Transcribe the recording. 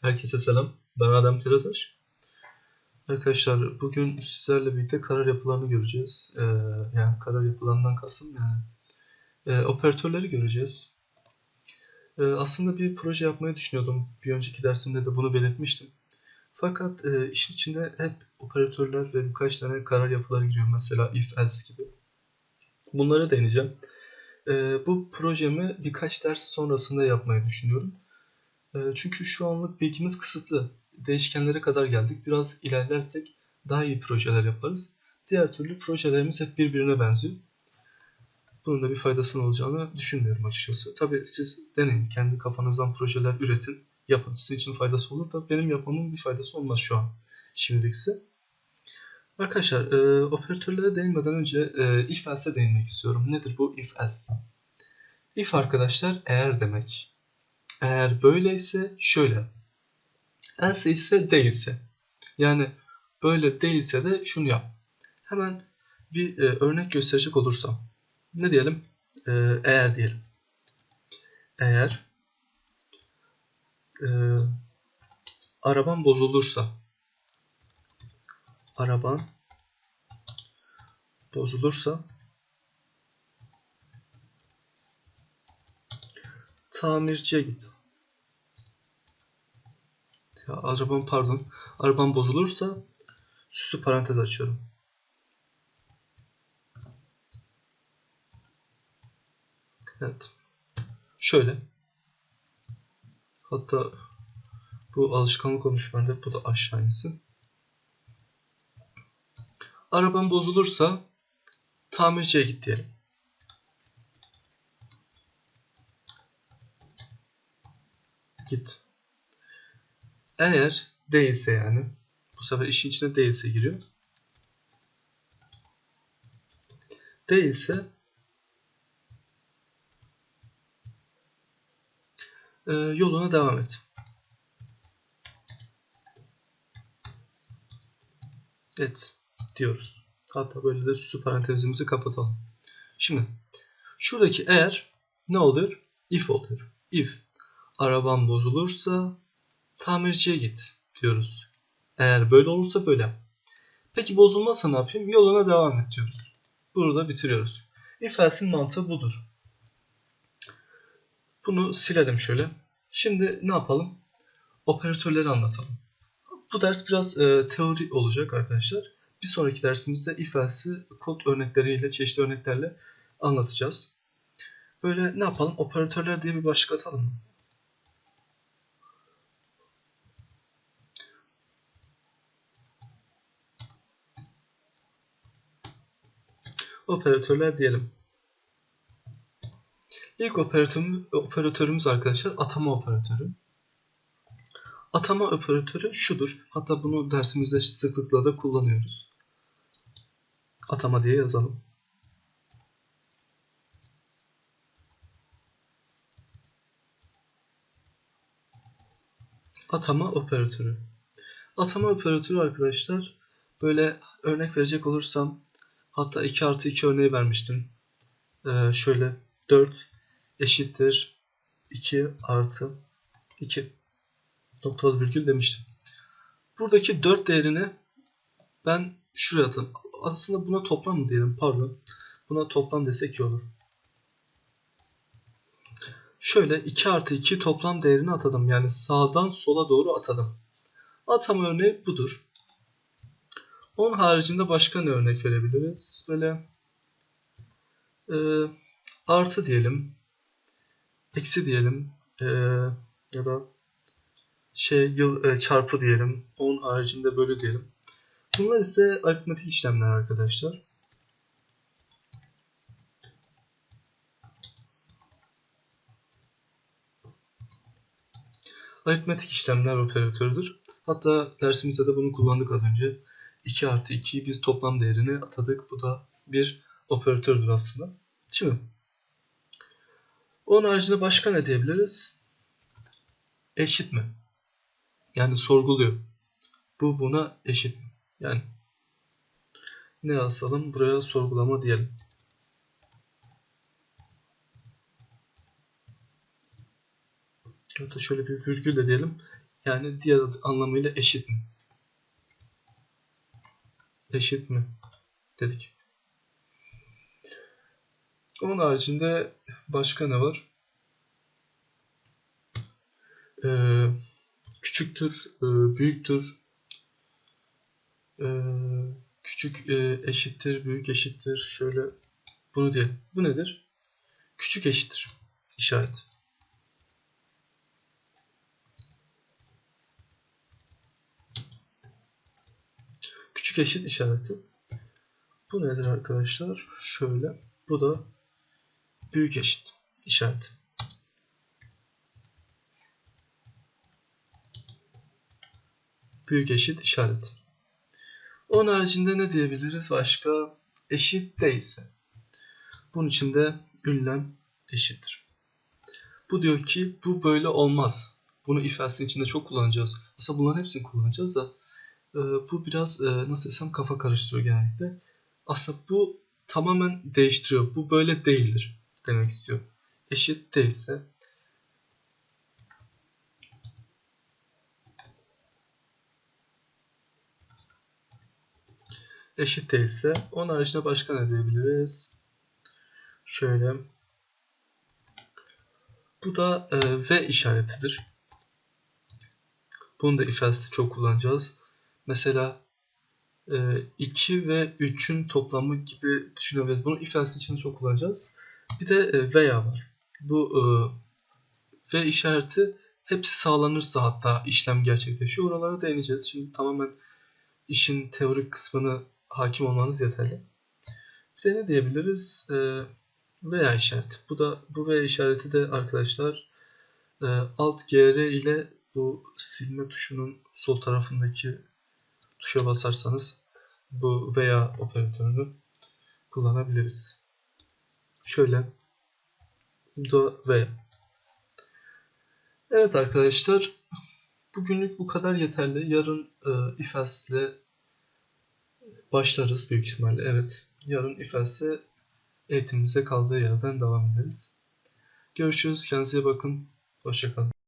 Herkese selam. Ben Adem Terataş. Arkadaşlar bugün sizlerle birlikte karar yapılarını göreceğiz. Ee, yani karar yapılarından kastım yani e, operatörleri göreceğiz. E, aslında bir proje yapmayı düşünüyordum. Bir önceki dersimde de bunu belirtmiştim. Fakat e, işin içinde hep operatörler ve birkaç tane karar yapıları giriyor. Mesela if else gibi. Bunlara değineceğim. E, bu projemi birkaç ders sonrasında yapmayı düşünüyorum. E, çünkü şu anlık bilgimiz kısıtlı. Değişkenlere kadar geldik. Biraz ilerlersek daha iyi projeler yaparız. Diğer türlü projelerimiz hep birbirine benziyor. Bunun da bir faydasının olacağını düşünmüyorum açıkçası. Tabi siz deneyin. Kendi kafanızdan projeler üretin. Yapın. Sizin için faydası olur da benim yapmamın bir faydası olmaz şu an. Şimdilikse. Arkadaşlar e, operatörlere değinmeden önce e, if else'e değinmek istiyorum. Nedir bu if else? If arkadaşlar eğer demek. Eğer böyleyse şöyle. Else ise değilse. Yani böyle değilse de şunu yap. Hemen bir e, örnek gösterecek olursam. Ne diyelim? E, eğer diyelim. Eğer e, araban bozulursa araban bozulursa tamirciye git. Ya arabam pardon. Arabam bozulursa süslü parantez açıyorum. Evet. Şöyle. Hatta bu alışkanlık olmuş bende. Bu da aşağı insin. Arabam bozulursa tamirciye git diyelim. Git. Eğer değilse yani bu sefer işin içine değilse giriyor. Değilse e, yoluna devam et. Evet diyoruz. Hatta böyle de süslü parantezimizi kapatalım. Şimdi şuradaki eğer ne oluyor? If oluyor. If araban bozulursa tamirciye git diyoruz. Eğer böyle olursa böyle. Peki bozulmazsa ne yapayım? Yoluna devam et diyoruz. Burada bitiriyoruz. If mantığı budur. Bunu silelim şöyle. Şimdi ne yapalım? Operatörleri anlatalım. Bu ders biraz e, teori olacak arkadaşlar. Bir sonraki dersimizde if else'i kod örnekleriyle, çeşitli örneklerle anlatacağız. Böyle ne yapalım? Operatörler diye bir başlık atalım mı? Operatörler diyelim. İlk operatörümüz, arkadaşlar atama operatörü. Atama operatörü şudur. Hatta bunu dersimizde sıklıkla da kullanıyoruz. Atama diye yazalım. Atama operatörü. Atama operatörü arkadaşlar böyle örnek verecek olursam hatta 2 artı 2 örneği vermiştim. Ee, şöyle 4 eşittir 2 artı 2 noktalı virgül demiştim. Buradaki 4 değerini ben şuraya atalım. Aslında buna toplam mı diyelim pardon. Buna toplam desek iyi olur. Şöyle 2 artı 2 toplam değerini atadım. Yani sağdan sola doğru atadım. Atama örneği budur. Onun haricinde başka ne örnek verebiliriz? Böyle e, artı diyelim. Eksi diyelim. E, ya da şey yıl e, çarpı diyelim. Onun haricinde bölü diyelim. Bunlar ise aritmetik işlemler arkadaşlar. Aritmetik işlemler operatörüdür. Hatta dersimizde de bunu kullandık az önce. 2 artı 2'yi biz toplam değerini atadık. Bu da bir operatördür aslında. Şimdi onun haricinde başka ne diyebiliriz? Eşit mi? Yani sorguluyor. Bu buna eşit mi? Yani ne yazalım? Buraya sorgulama diyelim. Hatta şöyle bir virgül de diyelim. Yani diğer anlamıyla eşit mi? Eşit mi? Dedik. Onun haricinde başka ne var? Ee, küçüktür, e, büyüktür, ee, küçük e, eşittir, büyük eşittir. Şöyle bunu diyelim. Bu nedir? Küçük eşittir işaret. Küçük eşit işareti. Bu nedir arkadaşlar? Şöyle. Bu da büyük eşit işareti. Büyük eşit işaret. Onun haricinde ne diyebiliriz başka? Eşit değilse. Bunun için de ünlem eşittir. Bu diyor ki bu böyle olmaz. Bunu ifadesinin içinde çok kullanacağız. Aslında bunların hepsini kullanacağız da e, bu biraz e, nasıl desem kafa karıştırıyor genellikle. Aslında bu tamamen değiştiriyor. Bu böyle değildir demek istiyor. Eşit değilse eşit değilse onun haricinde başka ne diyebiliriz? Şöyle bu da e, V işaretidir. Bunu da ifadede çok kullanacağız. Mesela e, 2 ve 3'ün toplamı gibi düşünebiliriz. Bunu ifadesi içinde çok kullanacağız. Bir de e, veya var. Bu e, V işareti hepsi sağlanırsa hatta işlem gerçekleşiyor. Oralara değineceğiz. Şimdi tamamen işin teorik kısmını hakim olmanız yeterli. Bir de ne diyebiliriz? E, veya işareti. Bu da bu veya işareti de arkadaşlar e, alt GR ile bu silme tuşunun sol tarafındaki tuşa basarsanız bu veya operatörünü kullanabiliriz. Şöyle da veya. Evet arkadaşlar bugünlük bu kadar yeterli. Yarın e, ifas ile başlarız büyük ihtimalle. Evet. Yarın ifası eğitimimize kaldığı yerden devam ederiz. Görüşürüz. Kendinize bakın. Hoşçakalın.